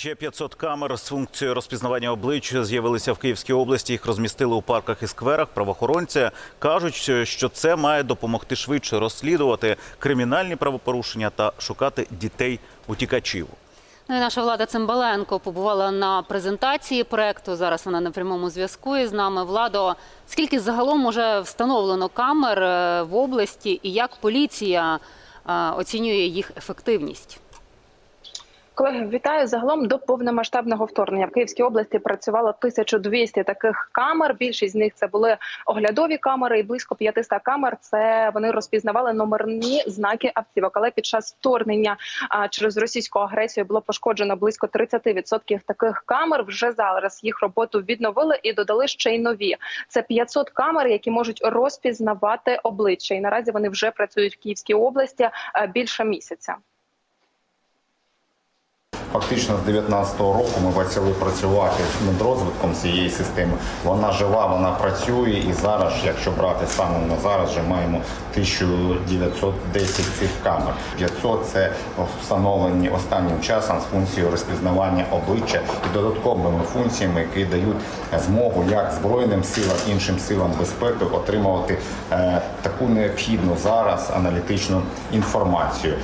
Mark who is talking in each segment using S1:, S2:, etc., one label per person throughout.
S1: Ще 500 камер з функцією розпізнавання облич з'явилися в Київській області. Їх розмістили у парках і скверах. Правоохоронці кажуть, що це має допомогти швидше розслідувати кримінальні правопорушення та шукати дітей утікачів.
S2: Ну і наша влада Цимбаленко побувала на презентації проекту. Зараз вона на прямому зв'язку із нами. Владо, скільки загалом уже встановлено камер е, в області, і як поліція е, оцінює їх ефективність?
S3: Колеги, вітаю загалом до повномасштабного вторгнення в Київській області працювало 1200 таких камер. Більшість з них це були оглядові камери, і близько 500 камер. Це вони розпізнавали номерні знаки автівок. Але під час вторгнення а, через російську агресію було пошкоджено близько 30% таких камер. Вже зараз їх роботу відновили і додали ще й нові. Це 500 камер, які можуть розпізнавати обличчя. І наразі вони вже працюють в Київській області а, більше місяця.
S4: Фактично з 19-го року ми почали працювати над розвитком цієї системи. Вона жива, вона працює, і зараз, якщо брати станом на зараз, вже маємо 1910 цих камер. 500 – це встановлені останнім часом з функцією розпізнавання обличчя і додатковими функціями, які дають змогу як збройним силам, іншим силам безпеки отримувати е, таку необхідну зараз аналітичну інформацію.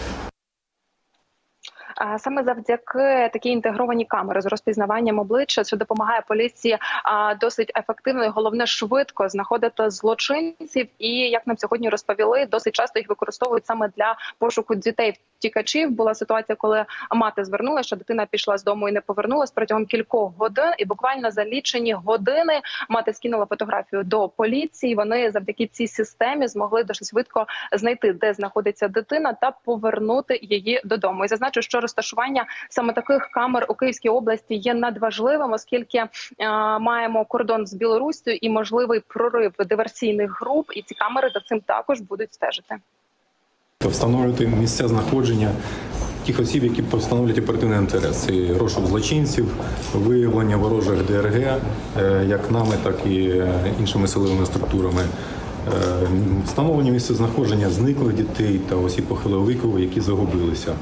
S3: Саме завдяки такій інтегрованій камери з розпізнаванням обличчя, що допомагає поліції досить ефективно і головне швидко знаходити злочинців. І як нам сьогодні розповіли, досить часто їх використовують саме для пошуку дітей. Втікачів була ситуація, коли мати звернулася, що дитина пішла з дому і не повернулась протягом кількох годин, і буквально за лічені години мати скинула фотографію до поліції. Вони завдяки цій системі змогли досить швидко знайти, де знаходиться дитина, та повернути її додому. І зазначу, що розташування саме таких камер у Київській області є надважливим, оскільки е, маємо кордон з Білоруссю і можливий прорив диверсійних груп. І ці камери за цим також будуть стежити.
S5: Встановлювати місця знаходження тих осіб, які встановлюють оперативний інтерес. Це розшук злочинців, виявлення ворожих ДРГ, е, як нами, так і е, іншими силовими структурами. е, Встановлення місця знаходження зниклих дітей та осіб похилого віку, які загубилися.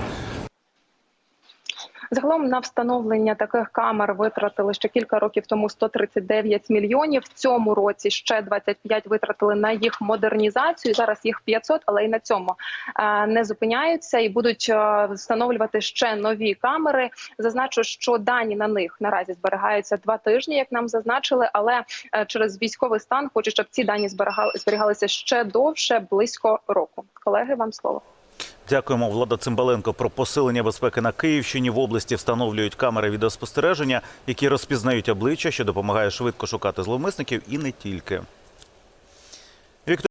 S3: Загалом на встановлення таких камер витратили ще кілька років тому 139 мільйонів. В цьому році ще 25 витратили на їх модернізацію. Зараз їх 500, але і на цьому е, не зупиняються і будуть е, встановлювати ще нові камери. Зазначу, що дані на них наразі зберігаються два тижні, як нам зазначили, але е, через військовий стан хочу, щоб ці дані зберігали зберігалися ще довше, близько року. Колеги, вам слово.
S1: Дякуємо, Влада Цимбаленко. Про посилення безпеки на Київщині в області встановлюють камери відеоспостереження, які розпізнають обличчя, що допомагає швидко шукати зловмисників і не тільки.